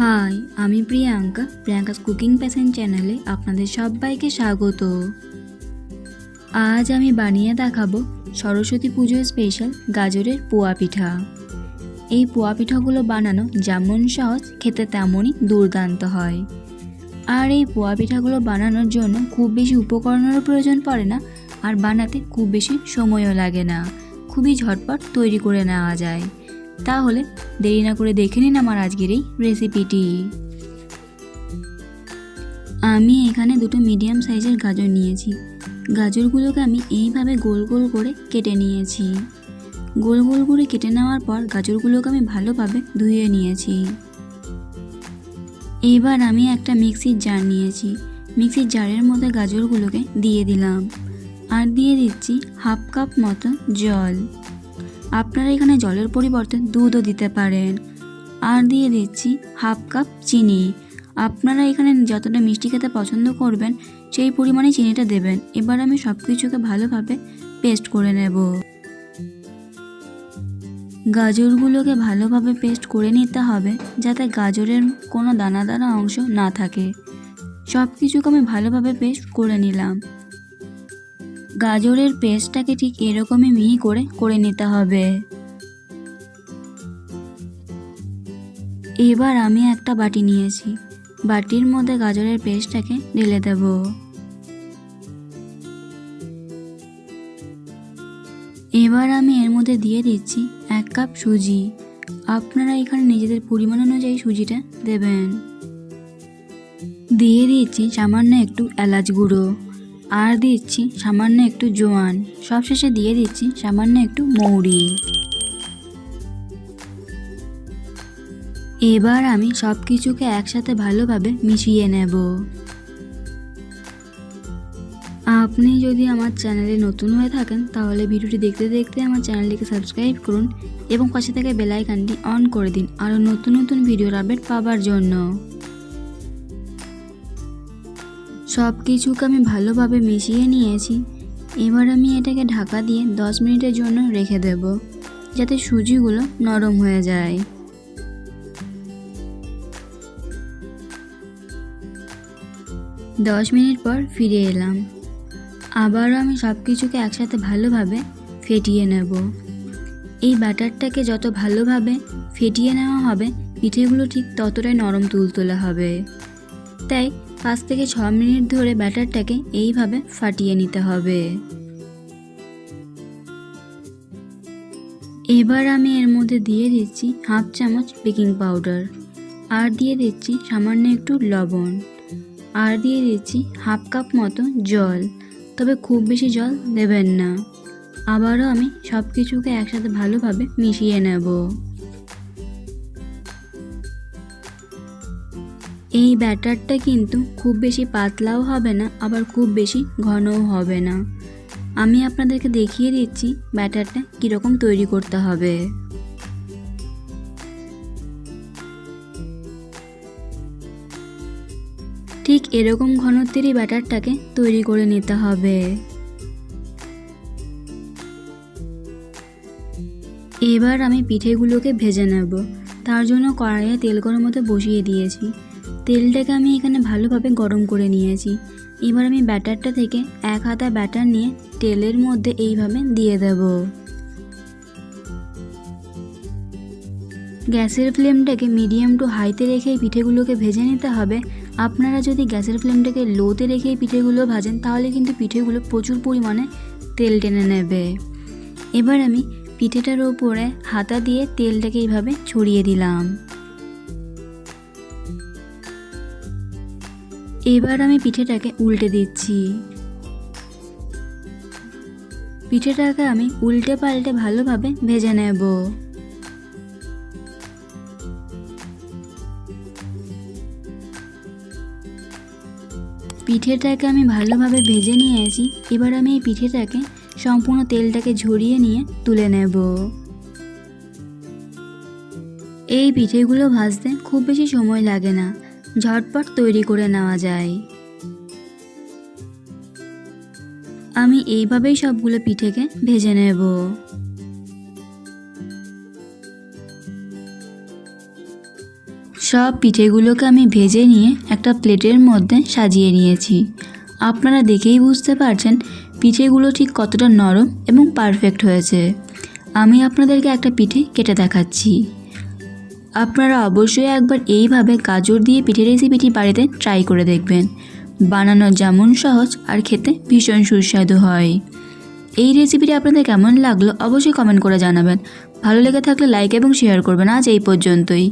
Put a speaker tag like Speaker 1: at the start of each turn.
Speaker 1: High, আমি Priyanka Priyanka's cooking passion চ্যানেলে আপনাদের সবাইকে স্বাগত। আজ আমি বানিয়ে দেখাবো সরস্বতী পুজোর স্পেশাল গাজরের পোয়া পিঠা। এই পোয়া পিঠাগুলো বানানো যেমন সহজ, খেতে তেমনই দুর্দান্ত হয়। আর এই পোয়া পিঠাগুলো বানানোর জন্য খুব বেশি উপকরণেরও প্রয়োজন পড়ে না, আর বানাতে খুব বেশি সময়ও লাগে না। খুবই ঝটপট তৈরি করে নেওয়া যায়। তাহলে দেরি না করে দেখে নিন আমার আজকের এই রেসিপিটি আমি এখানে দুটো মিডিয়াম সাইজের গাজর নিয়েছি। গাজরগুলোকে আমি এইভাবে গোল গোল করে কেটে নিয়েছি। গোল গোল করে কেটে নেওয়ার পর গাজরগুলোকে আমি ভালোভাবে ধুয়ে নিয়েছি। এবার আমি একটা মিক্সির জার নিয়েছি। মিক্সির জারের মধ্যে গাজরগুলোকে দিয়ে দিলাম। আর দিয়ে দিচ্ছি হাফ কাপ মতো জল। আপনারা এখানে জলের পরিবর্তে দুধও দিতে পারেন। আর দিয়ে দিচ্ছি হাফ কাপ চিনি। আপনারা এখানে যতটা মিষ্টি খেতে পছন্দ করবেন, সেই পরিমাণে চিনিটা দেবেন। এবার আমি সব কিছুকে ভালোভাবে পেস্ট করে নেব। গাজরগুলোকে ভালোভাবে পেস্ট করে নিতে হবে, যাতে গাজরের কোনো দানা দানা অংশ না থাকে। সব কিছুকে আমি ভালোভাবে পেস্ট করে নিলাম। গাজরের পেস্টটাকে ঠিক এরকমই মিহি করে করে নিতে হবে। এবার আমি একটা বাটি নিয়েছি। বাটির মধ্যে গাজরের পেস্টটাকে ঢেলে দেব। এবার আমি এর মধ্যে দিয়ে দিচ্ছি এক কাপ সুজি। আপনারা এখানে নিজেদের পরিমাণ অনুযায়ী সুজিটা দেবেন। দিয়ে দিচ্ছি সামান্য একটু এলাচ গুঁড়ো। আর দিচ্ছি সামান্য একটু জোয়ান। সবশেষে দিয়ে দিচ্ছি সামান্য একটু মৌরি। এবার আমি সব কিছুকে একসাথে ভালোভাবে মিশিয়ে নেব। আপনি যদি আমার চ্যানেলে নতুন হয়ে থাকেন, তাহলে ভিডিওটি দেখতে দেখতে আমার চ্যানেলটিকে সাবস্ক্রাইব করুন এবং পাশে থেকে বেল আইকনটি অন করে দিন আরও নতুন নতুন ভিডিওর আপডেট পাওয়ার জন্য। সব কিছুকে আমি ভালোভাবে মিশিয়ে নিয়েছি। এবার আমি এটাকে ঢাকা দিয়ে দশ মিনিটের জন্য রেখে দেব, যাতে সুজিগুলো নরম হয়ে যায়। দশ মিনিট পর ফিরে এলাম। আবারও আমি সব কিছুকে একসাথে ভালোভাবে ফেটিয়ে নেব। এই ব্যাটারটাকে যত ভালোভাবে ফেটিয়ে নেওয়া হবে, পিঠেগুলো ঠিক ততটাই নরম তুলতুলে হবে। তাই পাঁচ থেকে ছ মিনিট ধরে ব্যাটারটাকে এইভাবে ফাটিয়ে নিতে হবে। এবার আমি এর মধ্যে দিয়ে দিচ্ছি হাফ চামচ বেকিং পাউডার, আর দিয়ে দিচ্ছি সামান্য একটু লবণ, আর দিয়ে দিচ্ছি হাফ কাপ মতো জল, তবে খুব বেশি জল দেবেন না। আবারও আমি সব কিছুকে একসাথে ভালোভাবে মিশিয়ে নেব। এই ব্যাটারটা কিন্তু খুব বেশি পাতলাও হবে না, আবার খুব বেশি ঘনও হবে না। আমি আপনাদেরকে দেখিয়ে দিচ্ছি ব্যাটারটা কীরকম তৈরি করতে হবে। ঠিক এরকম ঘনত্বেরই ব্যাটারটাকে তৈরি করে নিতে হবে। এবার আমি পিঠেগুলোকে ভেজে নেব। তার জন্য কড়াইয়ে তেল গরম হতে বসিয়ে দিয়েছি। তেলটাকে আমি এখানে ভালোভাবে গরম করে নিয়েছি। এবার আমি ব্যাটারটা থেকে এক হাতা ব্যাটার নিয়ে তেলের মধ্যে এইভাবে দিয়ে দেব। গ্যাসের ফ্লেমটাকে মিডিয়াম টু হাইতে রেখে পিঠেগুলোকে ভেজে নিতে হবে। আপনারা যদি গ্যাসের ফ্লেমটাকে লোতে রেখে পিঠেগুলো ভাজেন, তাহলে কিন্তু পিঠেগুলো প্রচুর পরিমাণে তেল টেনে নেবে। এবার আমি পিঠেটার ওপরে হাতা দিয়ে তেলটাকে এইভাবে ছড়িয়ে দিলাম। এবার আমি পিঠেটাকে উল্টে দিচ্ছি। পিঠেটাকে আমি উল্টে পাল্টে ভালোভাবে ভেজে নেব। পিঠেটাকে আমি ভালোভাবে ভেজে নিয়েছি। এবার আমি এই পিঠেটাকে সম্পূর্ণ তেলটাকে ঝরিয়ে নিয়ে তুলে নেব। এই পিঠেগুলো ভাজতে খুব বেশি সময় লাগে না। ঝটপট তৈরি করে নেওয়া যায়। আমি এইভাবেই সবগুলো পিঠেকে ভেজে নেব। সব পিঠেগুলোকে আমি ভেজে নিয়ে একটা প্লেটের মধ্যে সাজিয়ে নিয়েছি। আপনারা দেখেই বুঝতে পারছেন পিঠেগুলো ঠিক কতটা নরম এবং পারফেক্ট হয়েছে। আমি আপনাদেরকে একটা পিঠে কেটে দেখাচ্ছি। আপনারা অবশ্যই একবার এইভাবে গাজর দিয়ে পিঠে রেসিপিটি বাড়িতে ট্রাই করে দেখবেন। বানানো যেমন সহজ আর খেতে ভীষণ সুস্বাদু হয়। এই রেসিপিটি আপনাদের কেমন লাগল অবশ্যই কমেন্ট করে জানাবেন। ভালো লেগে থাকলে লাইক এবং শেয়ার করবেন আজ এই পর্যন্তই।